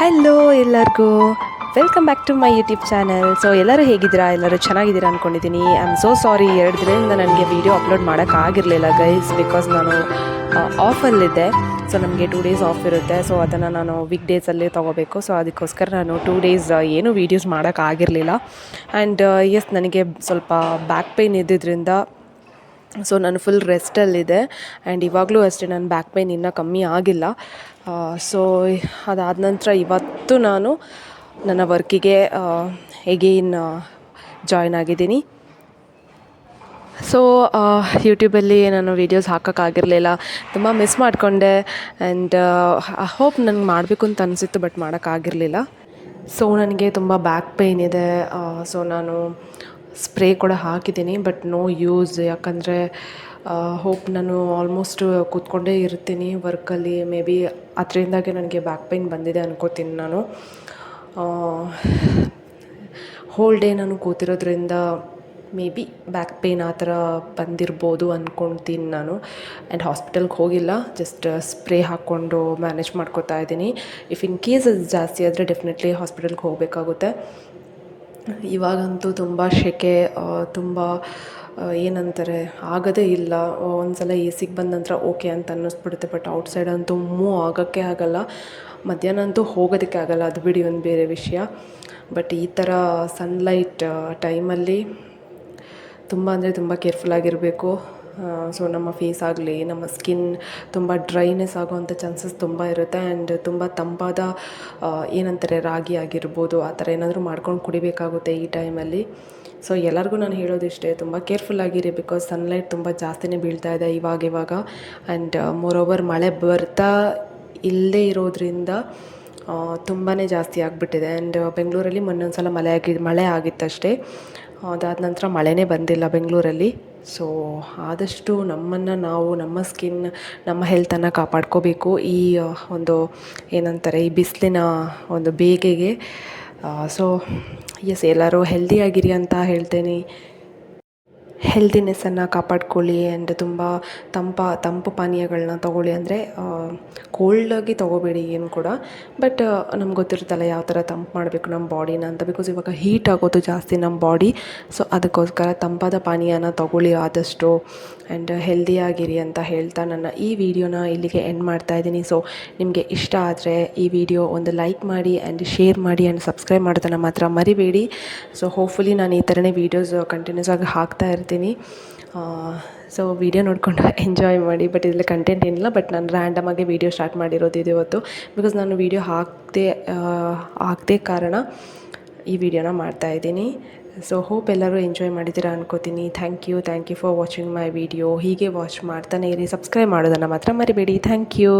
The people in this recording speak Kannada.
ಹಲೋ ಎಲ್ಲರಿಗೂ. Welcome back to my YouTube channel so ಎಲ್ಲರೂ ಹೇಗಿದ್ದೀರಾ? ಎಲ್ಲರೂ ಚೆನ್ನಾಗಿದ್ದೀರಾ ಅಂದ್ಕೊಂಡಿದ್ದೀನಿ ಐ ಆಮ್ ಸೋ ಸಾರಿ ಎರಡು ದಿನದಿಂದ ನನಗೆ ವೀಡಿಯೋ ಅಪ್ಲೋಡ್ ಮಾಡೋಕ್ಕಾಗಿರಲಿಲ್ಲ ಗೈಸ್ ಬಿಕಾಸ್ ನಾನು ಆಫಲ್ಲಿದ್ದೆ ಸೊ ನಮಗೆ ಟೂ ಡೇಸ್ ಆಫ್ ಇರುತ್ತೆ. ಸೊ ಅದನ್ನು ನಾನು ವೀಕ್ ಡೇಸಲ್ಲಿ ತೊಗೋಬೇಕು. ಸೊ ಅದಕ್ಕೋಸ್ಕರ ನಾನು ಟೂ ಡೇಸ್ ಏನೂ ವೀಡಿಯೋಸ್ ಮಾಡೋಕ್ಕಾಗಿರಲಿಲ್ಲ ಆ್ಯಂಡ್ ಎಸ್ ನನಗೆ ಸ್ವಲ್ಪ ಬ್ಯಾಕ್ ಪೇಯ್ನ್ ಇದ್ದಿದ್ದರಿಂದ ಸೊ ನಾನು ಫುಲ್ ರೆಸ್ಟಲ್ಲಿದೆ ಆ್ಯಂಡ್ ಇವಾಗಲೂ ಅಷ್ಟೇ ನನ್ನ ಬ್ಯಾಕ್ ಪೈನ್ ಇನ್ನೂ ಕಮ್ಮಿ ಆಗಿಲ್ಲ. ಸೊ ಅದಾದ ನಂತರ ಇವತ್ತು ನಾನು ನನ್ನ ವರ್ಕಿಗೆ ಎಗೇನ್ ಜಾಯ್ನ್ ಆಗಿದ್ದೀನಿ. ಸೊ ಯೂಟ್ಯೂಬಲ್ಲಿ ನಾನು ವೀಡಿಯೋಸ್ ಹಾಕೋಕ್ಕಾಗಿರಲಿಲ್ಲ ತುಂಬ ಮಿಸ್ ಮಾಡಿಕೊಂಡೆ ಆ್ಯಂಡ್ ಹೋಪ್ ನನಗೆ ಮಾಡಬೇಕು ಅಂತ ಅನಿಸಿತ್ತು ಬಟ್ ಮಾಡೋಕ್ಕಾಗಿರಲಿಲ್ಲ ಸೊ ನನಗೆ ತುಂಬ ಬ್ಯಾಕ್ ಪೇಯ್ನ್ ಇದೆ ಸೊ ನಾನು ಸ್ಪ್ರೇ ಕೂಡ ಹಾಕಿದ್ದೀನಿ ಬಟ್ ನೋ ಯೂಸ್ ಯಾಕಂದರೆ ಹೋಪ್ ನಾನು ಆಲ್ಮೋಸ್ಟ್ ಕೂತ್ಕೊಂಡೇ ಇರ್ತೀನಿ ವರ್ಕಲ್ಲಿ ಮೇ ಬಿ ಅದರಿಂದಾಗೆ ನನಗೆ ಬ್ಯಾಕ್ ಪೇಯ್ನ್ ಬಂದಿದೆ ಅನ್ಕೋತೀನಿ ನಾನು. ಹೋಲ್ ಡೇ ನಾನು ಕೂತಿರೋದ್ರಿಂದ ಮೇ ಬಿ ಬ್ಯಾಕ್ ಪೇಯ್ನ್ ಆ ಥರ ಬಂದಿರ್ಬೋದು ಅಂದ್ಕೊಳ್ತೀನಿ ನಾನು. ಆ್ಯಂಡ್ ಹಾಸ್ಪಿಟಲ್ಗೆ ಹೋಗಿಲ್ಲ ಜಸ್ಟ್ ಸ್ಪ್ರೇ ಹಾಕ್ಕೊಂಡು ಮ್ಯಾನೇಜ್ ಮಾಡ್ಕೋತಾ ಇದ್ದೀನಿ. ಇಫ್ ಇನ್ ಕೇಸ್ ಅದು ಜಾಸ್ತಿ ಆದರೆ ಡೆಫಿನೆಟ್ಲಿ ಹಾಸ್ಪಿಟಲ್ಗೆ ಹೋಗಬೇಕಾಗುತ್ತೆ. ಇವಾಗಂತೂ ತುಂಬ ಸೆಕೆ ತುಂಬ ಏನಂತಾರೆ, ಆಗೋದೇ ಇಲ್ಲ. ಒಂದು ಸಲ ಎ ಸಿಗೆ ಬಂದ ನಂತರ ಓಕೆ ಅಂತ ಅನ್ನಿಸ್ಬಿಡುತ್ತೆ, ಬಟ್ ಔಟ್ಸೈಡ್ ಅಂತೂ ಮೂವ್ ಆಗೋಕ್ಕೆ ಆಗೋಲ್ಲ. ಮಧ್ಯಾಹ್ನ ಅಂತೂ ಹೋಗೋದಕ್ಕೆ ಆಗೋಲ್ಲ, ಅದು ಬಿಡಿ ಒಂದು ಬೇರೆ ವಿಷಯ. ಬಟ್ ಈ ಥರ ಸನ್ಲೈಟ್ ಟೈಮಲ್ಲಿ ತುಂಬ ಅಂದರೆ ತುಂಬ ಕೇರ್ಫುಲ್ಲಾಗಿರಬೇಕು ಸೊ ನಮ್ಮ ಫೇಸ್ ಆಗಲಿ, ನಮ್ಮ ಸ್ಕಿನ್ ತುಂಬ ಡ್ರೈನೆಸ್ ಆಗೋವಂಥ ಚಾನ್ಸಸ್ ತುಂಬ ಇರುತ್ತೆ. ಆ್ಯಂಡ್ ತುಂಬ ತಂಪಾದ ಏನಂತಾರೆ, ರಾಗಿ ಆಗಿರ್ಬೋದು, ಆ ಥರ ಏನಾದರೂ ಮಾಡ್ಕೊಂಡು ಕುಡಿಬೇಕಾಗುತ್ತೆ ಈ ಟೈಮಲ್ಲಿ ಸೊ ಎಲ್ಲರಿಗೂ ನಾನು ಹೇಳೋದು ಇಷ್ಟೇ, ತುಂಬ ಕೇರ್ಫುಲ್ ಆಗಿರಿ ಬಿಕಾಸ್ ಸನ್ಲೈಟ್ ತುಂಬ ಜಾಸ್ತಿನೇ ಬೀಳ್ತಾ ಇದೆ ಇವಾಗ ಇವಾಗ. ಆ್ಯಂಡ್ ಮೋರ್ ಓವರ್ ಮಳೆ ಬರ್ತಾ ಇಲ್ಲದೇ ಇರೋದ್ರಿಂದ ತುಂಬಾ ಜಾಸ್ತಿ ಆಗಿಬಿಟ್ಟಿದೆ. ಆ್ಯಂಡ್ ಬೆಂಗಳೂರಲ್ಲಿ ಮೊನ್ನೊಂದು ಸಲ ಮಳೆ ಆಗಿ, ಮಳೆ ಆಗಿತ್ತಷ್ಟೇ. ಅದಾದ ನಂತರ ಮಳೆನೇ ಬಂದಿಲ್ಲ ಬೆಂಗಳೂರಲ್ಲಿ. ಸೊ ಆದಷ್ಟು ನಮ್ಮನ್ನು ನಾವು, ನಮ್ಮ ಸ್ಕಿನ್ ನಮ್ಮ ಹೆಲ್ತನ್ನು ಕಾಪಾಡ್ಕೋಬೇಕು. ಈ ಒಂದು ಏನಂತಾರೆ, ಈ ಬಿಸಿಲಿನ ಒಂದು ಬೇಗೆಗೆ. ಸೊ ಎಸ್ ಎಲ್ಲರೂ ಹೆಲ್ದಿಯಾಗಿರಿ ಅಂತ ಹೇಳ್ತೇನೆ. ಹೆಲ್ದಿನೆಸ್ಸನ್ನು ಕಾಪಾಡ್ಕೊಳ್ಳಿ ಆ್ಯಂಡ್ ತುಂಬ ತಂಪ, ತಂಪು ಪಾನೀಯಗಳನ್ನ ತೊಗೊಳ್ಳಿ ಅಂದರೆ ಕೋಲ್ಡಾಗಿ ತೊಗೋಬೇಡಿ ಏನು ಕೂಡ. ಬಟ್ ನಮ್ಗೆ ಗೊತ್ತಿರುತ್ತಲ್ಲ ಯಾವ ಥರ ತಂಪು ಮಾಡಬೇಕು ನಮ್ಮ ಬಾಡಿನ ಅಂತ ಬಿಕಾಸ್ ಇವಾಗ ಹೀಟ್ ಆಗೋದು ಜಾಸ್ತಿ ನಮ್ಮ ಬಾಡಿ ಸೊ ಅದಕ್ಕೋಸ್ಕರ ತಂಪಾದ ಪಾನೀಯನ ತೊಗೊಳ್ಳಿ ಆದಷ್ಟು. ಆ್ಯಂಡ್ ಹೆಲ್ದಿಯಾಗಿರಿ ಅಂತ ಹೇಳ್ತಾ ನನ್ನ ಈ ವಿಡಿಯೋನ ಇಲ್ಲಿಗೆ ಎಂಡ್ ಮಾಡ್ತಾ ಇದ್ದೀನಿ. ಸೊ ನಿಮಗೆ ಇಷ್ಟ ಆದರೆ ಈ ವಿಡಿಯೋ ಒಂದು ಲೈಕ್ ಮಾಡಿ ಆ್ಯಂಡ್ ಶೇರ್ ಮಾಡಿ ಆ್ಯಂಡ್ ಸಬ್ಸ್ಕ್ರೈಬ್ ಮಾಡೋದನ್ನು ಮಾತ್ರ ಮರಿಬೇಡಿ. ಸೊ ಹೋಪ್ಫುಲಿ ನಾನು ಈ ಥರನೇ ವೀಡಿಯೋಸ್ ಕಂಟಿನ್ಯೂಸ್ ಆಗಿ ಹಾಕ್ತಾ ಇರ್ತೀನಿ. ಸೊ ವೀಡಿಯೋ ನೋಡಿಕೊಂಡು ಎಂಜಾಯ್ ಮಾಡಿ ಬಟ್ ಇದರಲ್ಲಿ ಕಂಟೆಂಟ್ ಏನಿಲ್ಲ ಬಟ್ ನಾನು ರ್ಯಾಂಡಮಾಗಿ ವೀಡಿಯೋ ಸ್ಟಾರ್ಟ್ ಮಾಡಿರೋದು ಇದು ಇವತ್ತು. ಬಿಕಾಸ್ ನಾನು ವೀಡಿಯೋ ಹಾಕದೆ ಹಾಕದೆ ಕಾರಣ ಈ ವಿಡಿಯೋನ ಮಾಡ್ತಾಯಿದ್ದೀನಿ ಸೊ ಹೋಪ್ ಎಲ್ಲರೂ ಎಂಜಾಯ್ ಮಾಡಿದ್ದೀರಾ ಅನ್ಕೋತೀನಿ. Thank you thank you for watching my video ಹೀಗೆ ವಾಚ್ ಮಾಡ್ತಾನೆ ಇರಿ. ಸಬ್ಸ್ಕ್ರೈಬ್ ಮಾಡೋದನ್ನು ಮಾತ್ರ ಮರಿಬೇಡಿ. Thank you